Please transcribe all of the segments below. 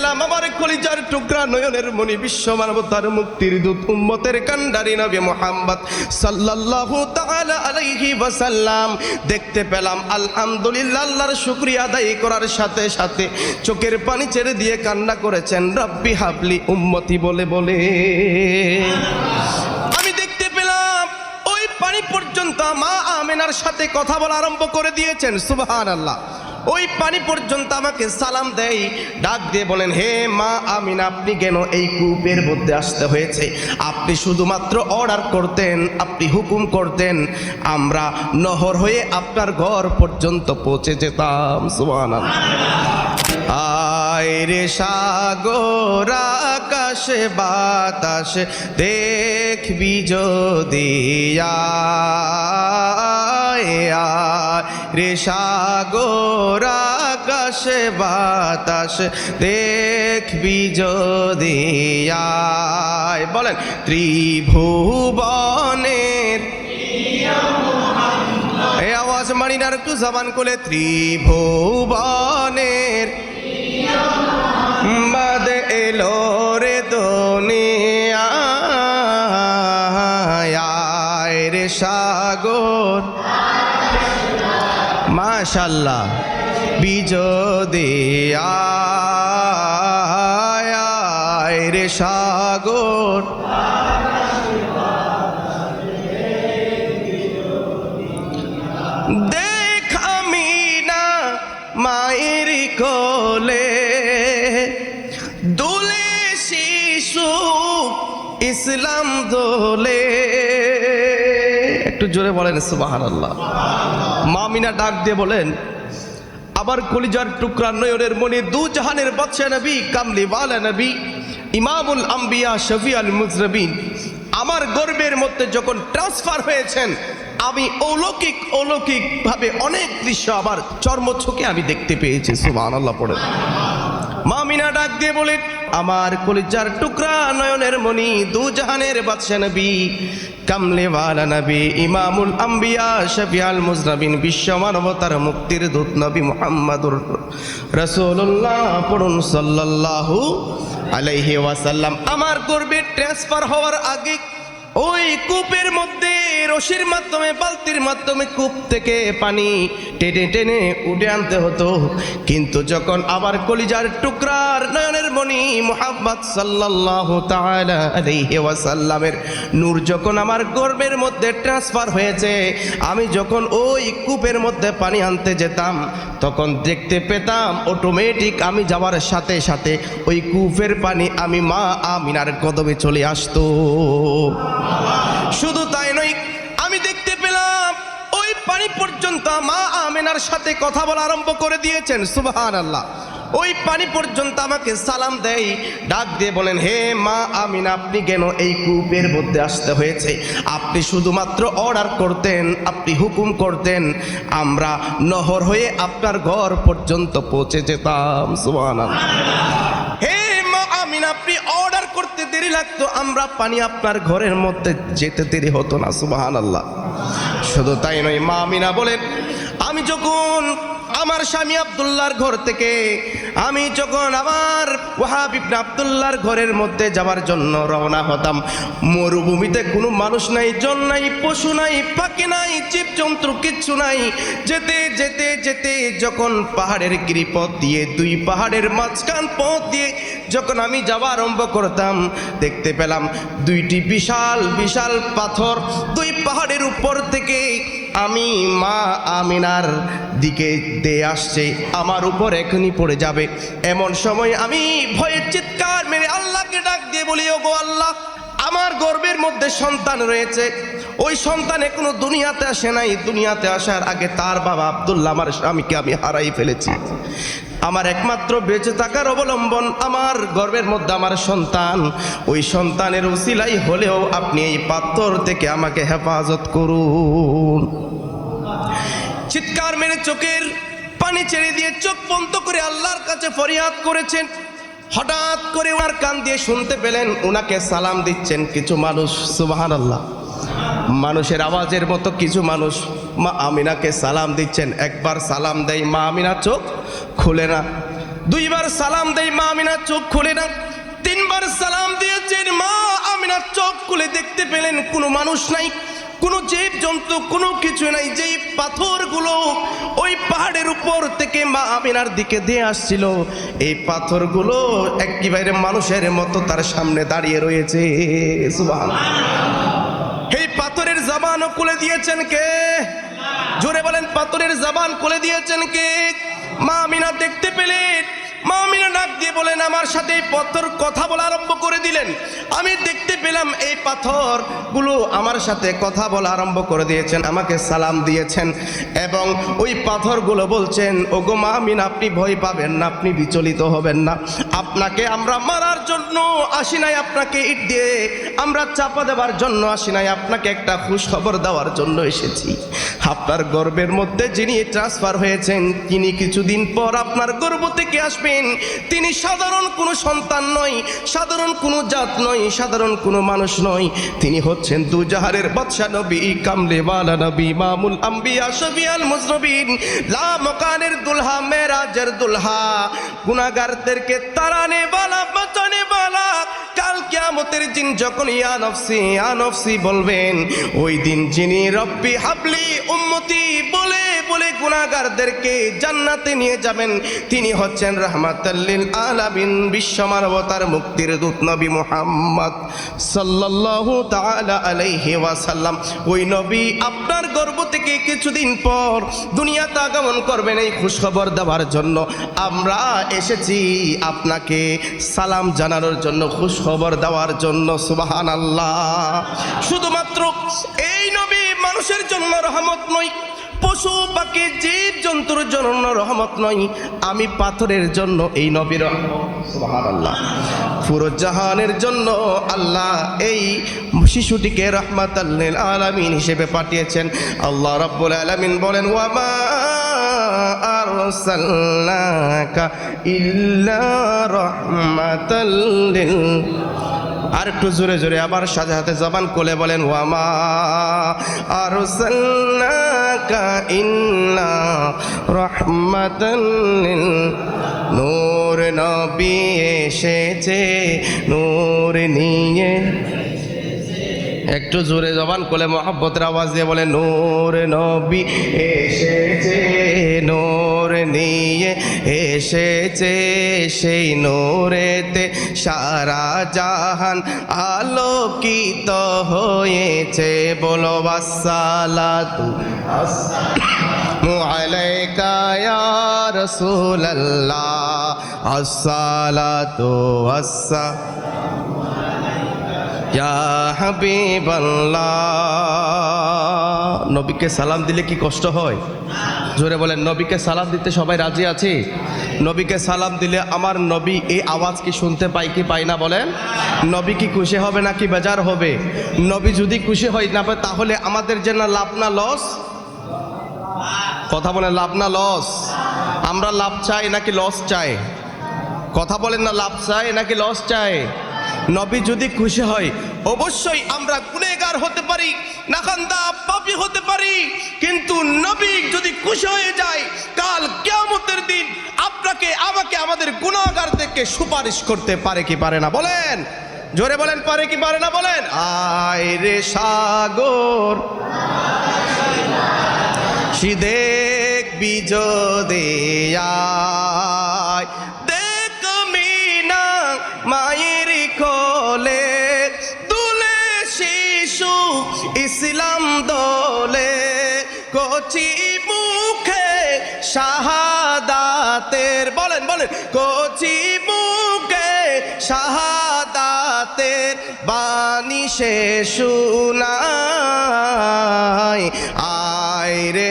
পেলাম আমার কলিজার টুকরা নয়নের মণি বিশ্ব মানবতার মুক্তির দূত, উম্মতের কান্ডারি নবী মোহাম্মদ সাল্লাল্লাহু তাআলা আলাইহি ওয়াসাল্লাম। দেখতে পেলাম আলহামদুলিল্লাহ আল্লাহর শুকরিয়া আদায় করার সাথে সাথে চোখের পানি ছেড়ে দিয়ে কান্না করেছেন, রব্বি হাবলি উম্মতি বলে বলে। আমি দেখতে পেলাম, ওই পানি পর্যন্ত মা আমেনার সাথে কথা বলা আরম্ভ করে দিয়েছেন সুবহান আল্লাহ ওই পানি পর্যন্ত আমাকে সালাম দেয়। ডাক দিয়ে বলেন, হে মা আমিনা, আপনি কেন এই কূপের মধ্যে আসতে হয়েছে? আপনি শুধুমাত্র অর্ডার করতেন, আপনি হুকুম করতেন, আমরা নহর হয়ে আপনার ঘর পর্যন্ত পৌঁছে যেতাম। সুবহান আয় রে সাগর, আকাশে, বাতাস দেখবি যদি রে সাগর আকাশে বাতাস দেখবি যদি বলেন, ত্রিভুবনের এই আওয়াজ মানিন আর একটু জবান করে ত্রিভুবনের। বাদ এলো রে দুনিয়ায় রে মাশাল্লাহ বিজদিয়ায় রে সাগর। মায়ের শিশু ইসলাম দোলে। একটু জোরে বলেন সুবাহান আল্লাহ মামিনা ডাক দিয়ে বলেন, আবার কলিজার টুকরা নয়নের মনে দু জাহানের বাদশা নবী, কামলি ওয়ালা নবী, ইমামুল আম্বিয়া শফি আল মুজরবিন আমার গর্বের মধ্যে যখন ট্রান্সফার হয়েছেন, আমি অলৌকিক অলৌকিক ভাবে অনেক দৃশ্য আবার চর্মচোখে আমি দেখতে পেয়েছি সুবহান আল্লাহ পড়ে। মামিনা ডাক দিয়ে বলে আমার কলিজার টুকরা নয়নের মণি দু জাহানের বাদশা নবী কামলে ওয়ালা নবী, ইমামুল আম্বিয়া, শফিয়াল মুজনবিন, বিশ্ব মানবতার মুক্তির দূত নবী মুহাম্মাদুর রাসূলুল্লাহ পড়ুন সাল্লাল্লাহু আলাইহি ওয়াসাল্লাম। আমার গর্বে ট্রান্সফার হওয়ার আগে ওই কূপের মধ্যে রশির মাধ্যমে, বালতির মাধ্যমে কূপ থেকে পানি টেনে টেনে উঠে আনতে হতো। কিন্তু যখন আবার কলিজার টুকরার নয়নের মণি মোহাম্মদ আলাইহি ওয়াসাল্লামের নূর যখন আমার গর্বের মধ্যে ট্রান্সফার হয়েছে, আমি যখন ওই কূপের মধ্যে পানি আনতে যেতাম, তখন দেখতে পেতাম অটোমেটিক আমি যাওয়ার সাথে সাথে ওই কূপের পানি আমি মা আমিনার কদমে চলে আসতো। শুধু তাই নয়, আমি দেখতে পেলাম ওই পানি পর্যন্ত মা আমেনার সাথে কথা বলা আরম্ভ করে দিয়েছেন সুবাহান আল্লাহ ওই পানি পর্যন্ত আমাকে সালাম দেয়, ডাক দিয়ে বলেন, হে মা আমিন, আপনি কেন এই কূপের মধ্যে আসতে হয়েছে? আপনি শুধুমাত্র অর্ডার করতেন, আপনি হুকুম করতেন, আমরা নহর হয়ে আপনার ঘর পর্যন্ত পৌঁছে যেতাম সুবাহান দেরি লাগতো, আমরা পানি আপনার ঘরের মধ্যে যেতে দেরি হতো না সুবাহান আল্লাহ শুধু তাই নয়, মা আমিনা বলেন, আমি যখন আমার স্বামী আবদুল্লাহর ঘর থেকে, আমি যখন আমার ওয়াহাব ইবনে আবদুল্লাহর ঘরের মধ্যে যাওয়ার জন্য রওনা হতাম, মরুভূমিতে কোনো মানুষ নাই জন নাই, পশু নাই, পাখি নাই, জীবজন্তু কিচ্ছু নাই, যেতে যেতে যেতে যখন পাহাড়ের গিরিপথ দিয়ে, দুই পাহাড়ের মাঝখান পথ দিয়ে যখন আমি যাওয়া আরম্ভ করতাম, দেখতে পেলাম দুইটি বিশাল বিশাল পাথর। দুই পাহাড়ের উপর থেকে আমি মা আমিনার দিকে দিয়ে আসছে। আমার উপর এখনই পড়ে যাবে। এমন সময় আমি ভয়ের চিৎকার মেরে আল্লাহকে ডাক দিয়ে বলি ও গো আল্লাহ, আমার গর্বের মধ্যে সন্তান রয়েছে। ওই সন্তান এখনও দুনিয়াতে আসে নাই। দুনিয়াতে আসার আগে তার বাবা আবদুল্লাহ, আমার স্বামীকে আমি হারাই ফেলেছি। আমার একমাত্র বেঁচে থাকার অবলম্বন আমার গর্বের মধ্যে আমার সন্তান। ওই সন্তানের উসিলাই হলেও আপনি এই পাথর থেকে আমাকে হেফাজত করুন। চিৎকার মেরে চোখের পানি ছেড়ে দিয়ে চোখ বন্ধ করে আল্লাহর কাছে ফরিয়াদ করেছেন। হঠাৎ করে ওনার কান দিয়ে শুনতে পেলেন ওনাকে সালাম দিচ্ছেন কিছু মানুষ। সুবাহান আল্লাহ মানুষের আওয়াজের মতো কিছু মানুষ মা আমিনাকে সালাম দিচ্ছেন। একবার সালাম দেয় মা আমিনা চোখ। খুলে না। দুইবার সালাম দেই মা আমিনা চোখ খুলে না। তিনবার সালাম দিয়েছেন মা আমিনা চোখ খুলে দেখতে পেলেন কোনো মানুষ নাই, কোনো জীব জন্তু কোনো কিছু নাই। যেই পাথরগুলো ওই পাহাড়ের উপর থেকে মা আমিনার দিকে দিয়ে আসছিল, এই পাথরগুলো একেবারে মানুষের মতো তার সামনে দাঁড়িয়ে রয়েছে। এই পাথরের জবানও খুলে দিয়েছেন কে? জোরে বলেন, পাথরের জবান খুলে দিয়েছেন কে? মা আমিনা দেখতে পেলেন। মা আমিনা ডাক দিয়ে বলেন, আমার সাথে এই পাথর কথা বলা আরম্ভ করে দিলেন। আমি দেখতে পেলাম এই পাথরগুলো আমার সাথে কথা বলা আরম্ভ করে দিয়েছেন, আমাকে সালাম দিয়েছেন এবং ওই পাথরগুলো বলছেন ও গো মা আমিনা, আপনি ভয় পাবেন না, আপনি বিচলিত হবেন না। আপনাকে আমরা মারার জন্য আসি নাই, আপনাকে ইট দিয়ে। আমরা চাপা দেওয়ার জন্য আসি নাই, আপনাকে একটা খুশ খবর দেওয়ার জন্য এসেছি। আপনার গর্বের মধ্যে যিনি ট্রান্সফার হয়েছেন, তিনি কিছুদিন পর আপনার গর্ব থেকে আসবেন। তিনি সাধারণ কোনো সন্তান নয়, সাধারণ কোনো জাত নয়, সাধারণ কোনো মানুষ নয়। তিনি হচ্ছেন দুজাহারের বাদশা নবী, কামলে ওয়ালা নবী, মামুল আম্বিয়া, শফিয়াল মুজরবিন। লা মকানের দুলহা, মেরাজের দুলহা। গুনাহগারদেরকে তারানে বালা, বাঁচানে বালা। কাল কিয়ামতের দিন যখন ইয়া নফসি ইয়া নফসি বলবেন, ওই দিন যিনি রব্বি হাবলি উম্মতি বলে বলে গুনাহগারদেরকে জান্নাতে নিয়ে যাবেন। তিনি হচ্ছেন রহমাতাল্লিল আলামিন, বিশ্ব মানবতার মুক্তির দূত নবী মুহাম্মদ সাল্লাল্লাহু তাআলা আলাইহি ওয়াসাল্লাম। ওই নবী আপনার গর্ব থেকে কিছুদিন পর দুনিয়াতে আগমন করবেন এই খুশখবর দেওয়ার জন্য। আমরা এসেছি আপনাকে সালাম জানানোর জন্য, খুশখবর দেওয়ার জন্য সুবাহান আল্লাহ শুধুমাত্র এই নবী মানুষের জন্য রহমত নই, পশু পাখি, জীব জন্তুর জন্য রহমত নয় আমি পাথরের জন্য এই নবীর পুরো জাহানের জন্য আল্লাহ এই শিশুটিকে রহমাত আলামিন হিসেবে পাঠিয়েছেন। আল্লাহ রাব্বুল আলামিন বলেন, ওয়ামা ইল্লা রাহমাতাল আর একটু জোরে জোরে আবার সাথে সাথে জবান কোলে বলেন, ওয়ামা আর ইন্না রহমাতাল নূর নবী এসেছে, নূর নিয়ে একটু জোরে জবান কোলে মহাব্বতের আওয়াজ দিয়ে বলে, নূর নবী এসেছে, নূর নিয়ে এসেছে সেই নূরেতে সারা জাহান আলোকিত হয়েছে। বলো বাসালাতু আলাইকা ইয়া রাসূলুল্লাহ। আসসালাতু হাবিবাল্লাহ নবীকে সালাম দিলে কি কষ্ট হয়? জোরে বলেন, নবীকে সালাম দিতে সবাই রাজি আছে? নবীকে সালাম দিলে আমার নবী এই আওয়াজ কি শুনতে পাই কি পাই না বলেন? নবী কি খুশি হবে নাকি বেজার হবে? নবী যদি খুশি হয় না তাহলে আমাদের যে না লাভ না লস? কথা বলেন, লাভ না লস? আমরা লাভ চাই নাকি লস চাই? কথা বলেন না, লাভ চাই নাকি লস চাই? নবী যদি খুশি হয়, অবশ্যই আমরা গুনেগার হতে পারি নাখান্দা পাপি হতে পারি। কিন্তু নবী যদি খুশি হয়ে যায়, কাল কিয়ামতের দিন আপনাকে, আমাকে আমাদের গুনাহগারদেরকে সুপারিশ করতে পারে কি পারে না? বলেন। জোরে বলেন, পারে কি পারে না বলেন? আয় রে সাগর। সিদেক বিজদেয়ায় শাহাদাতের বলেন বলেন। কচি মুখে শাহাদাতের বাণী সে শুনায় আয় রে।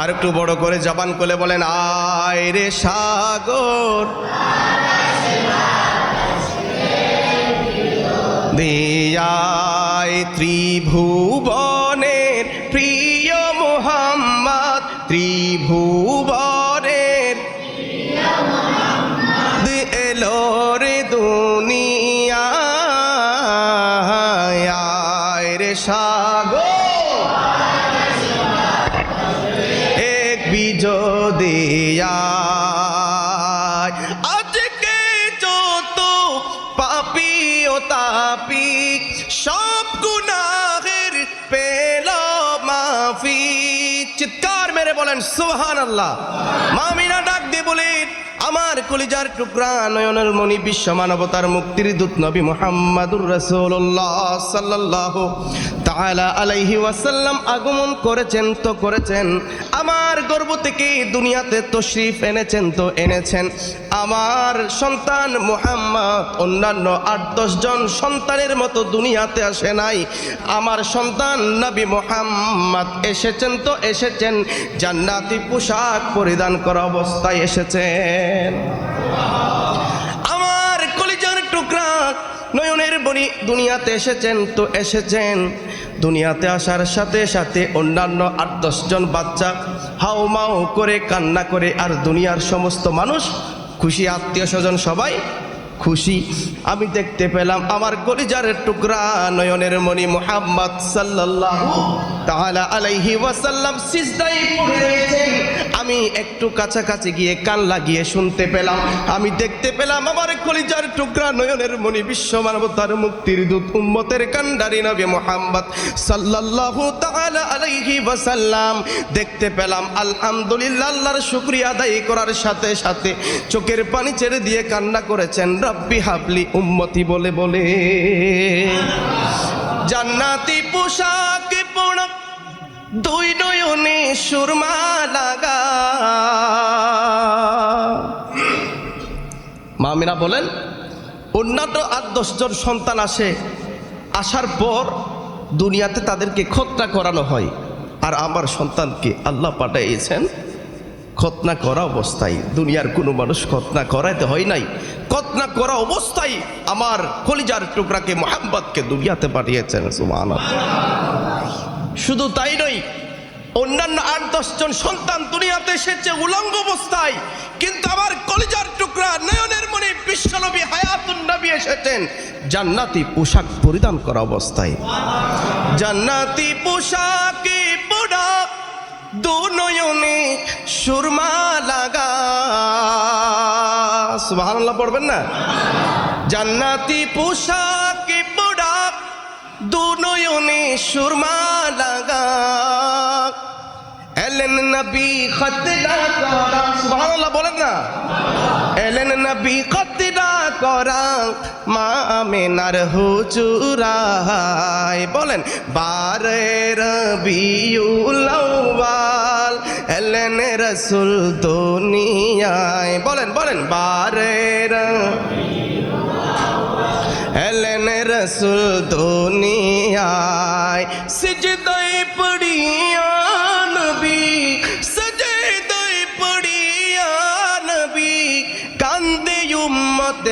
আর একটু বড় করে জবান করে বলেন, আয় রে সাগর। দিয়ায় ত্রিভুবনের সুহান আল্লাহ মামিনা ডাক দিয়ে বলেন আমার কলিজার টুকরা নয়নের মণি বিশ্ব মানবতার মুক্তির দূত নবী মোহাম্মদুর রাসূলুল্লাহ সাল্লাল্লাহু তাআলা আলাইহি ওয়াসাল্লাম আগমন করেছেন তো করেছেন। আমার গর্ব থেকে দুনিয়াতে তশরিফ এনেছেন তো এনেছেন। আমার সন্তান মোহাম্মদ, অন্যান্য আট জন সন্তানের মতো দুনিয়াতে আসে নাই। আমার সন্তান নবী মোহাম্মদ এসেছেন তো এসেছেন, জান্নাতি পোশাক পরিধান করা অবস্থায় এসেছেন। আমার কলিজার টুকরা নয়নের বনি দুনিয়াতে এসেছেন তো এসেছেন। দুনিয়াতে আসার সাথে সাথে অন্যান্য আট জন বাচ্চা হাও মাও করে, কান্না করে, আর দুনিয়ার সমস্ত মানুষ খুশি আত্মীয় স্বজন সবাই খুশি। আমি দেখতে পেলাম আমার কলিজারের টুকরা নয়নের মণি মোহাম্মদ সাল্লাহ তাহলে আলাইহি ওয়াসাল্লাম সিজদাই পড়ে রয়েছেন আমি একটু কাছাকাছি গিয়ে কান লাগিয়ে শুনতে পেলাম। আমি দেখতে পেলাম আমার কলিজার টুকরা নয়নের মণি বিশ্ব মানবতার মুক্তির দূত উম্মতের কান্ডারি নবী মোহাম্মদ সাল্লাল্লাহু তাআলা আলাইহি ওয়াসাল্লাম। দেখতে পেলাম, আলহামদুলিল্লাহ আল্লাহর শুকরিয়া আদায় করার সাথে সাথে চোখের পানি ছেড়ে দিয়ে কান্না করেছেন, রব্বি হাবলি উম্মতি বলে বলে। জান্নাতি পোশাক পড়া দুই নয়নে সুরমা মামিনা বলেন অন্যান্য আট দশজন সন্তান আসে, আসার পর দুনিয়াতে তাদেরকে খতনা করানো হয়। আর আমার সন্তানকে আল্লাহ পাঠাইয়েছেন খতনা করা অবস্থায়। দুনিয়ার কোনো মানুষ খতনা করাইতে হয় নাই। খতনা করা অবস্থায় আমার কলিজার টুকরাকে, মোহাম্মদকে দুনিয়াতে পাঠিয়েছেন, সুবহানাল্লাহ। শুধু তাই নয়, অন্যান্য আট দশজন সন্তান দুনিয়াতে এসেছে উলঙ্গ অবস্থায়, কিন্তু আমার কলিজার টুকরা নয়নের মনে বিশ্বনবী হায়াতুন নবী এসেছেন। জান্নাতি পোশাক পরিধান করা অবস্থায়। জান্নাতি পোশাকে পোড়া সুরমা লাগা। সুবহানাল্লাহ পড়বেন না? জান্নাতি পোশাকে পোড়া দু সুরমা লাগা। এলেন নবী খতনা করা। সুবহানাল্লাহ, বলেন না। এলেন নবী করা। মা আমেনার বলেন, বারে রবিউল আউয়াল, এলেন রসুল দুনিয়ায়। বলেন বলেন, বারে এলেন রসুল দুনিয়ায়। সিজদাই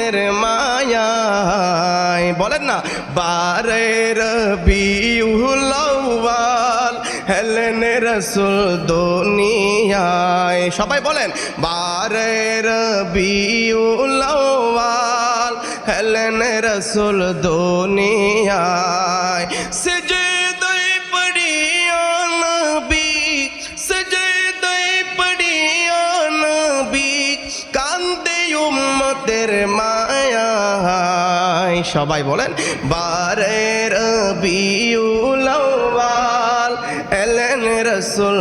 উম্মতের মায়ায়। বলেন না বারে রবিউল আউয়াল হেলেন রসুল দুনিয়ায়। সবাই বলেন বারে রবিউল আউয়াল হেলেন রসুল দুনিয়ায়। সজদাই সবাই বলেন বারে রবিউল এলেন রসুল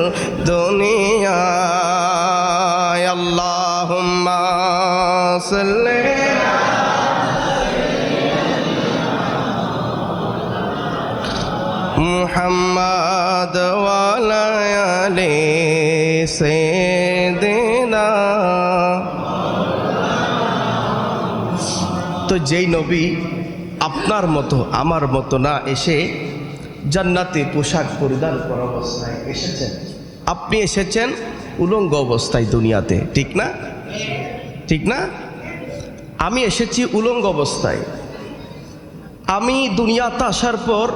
দুনিয়ায়। আল্লাহুম্মা সাল্লি মুহাম্মদ ওয়ালা আলি সাইয়্যিদিনা। তো যেই নবী আপনার মতো, আমার মতো না এসে জান্নাতে পোশাক পরিধান করা অবস্থায় এসেছেন। আপনি এসেছেন উলঙ্গ অবস্থায় দুনিয়াতে, ঠিক না? ঠিক না? আমি এসেছি উলঙ্গ অবস্থায়। আমি দুনিয়াতে আসার পর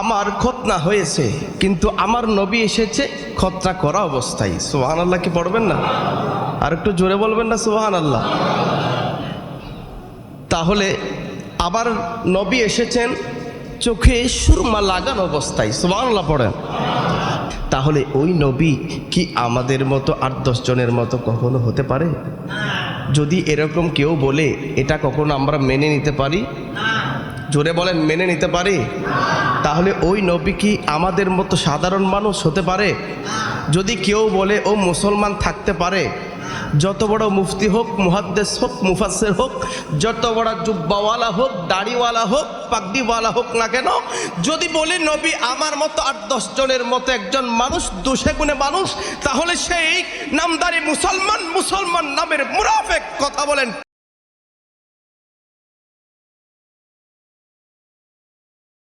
আমার খতনা হয়েছে, কিন্তু আমার নবী এসেছে খতনা করা অবস্থায়। সোহান আল্লাহ কি পড়বেন না? আর একটু জোরে বলবেন না সোহান আল্লাহ তাহলে আবার নবী এসেছেন, চোখে সুরমা লাগানো অবস্থায় সোহান পড়েন। তাহলে ওই নবী কি আমাদের মতো আট জনের মতো কখনো হতে পারে? যদি এরকম কেউ বলে, এটা কখনো আমরা মেনে নিতে পারি? জোরে বলেন, মেনে নিতে পারি? তাহলে ওই নবী কি আমাদের মতো সাধারণ মানুষ হতে পারে? যদি কেউ বলে, ও মুসলমান থাকতে পারে যত বড় মুফতি হোক, মুহাদ্দেস হোক মুফাসের হোক, যত বড় জুব্বাওয়ালা হোক, দাড়িওয়ালা হোক, পাগড়িওয়ালা হোক না কেন, যদি বলি নবী আমার মতো আট দশ জনের মতো একজন মানুষ, দুশে গুণে মানুষ, তাহলে সেই নামদারি মুসলমান মুসলমান নামের মুরাফেক কথা বলেন।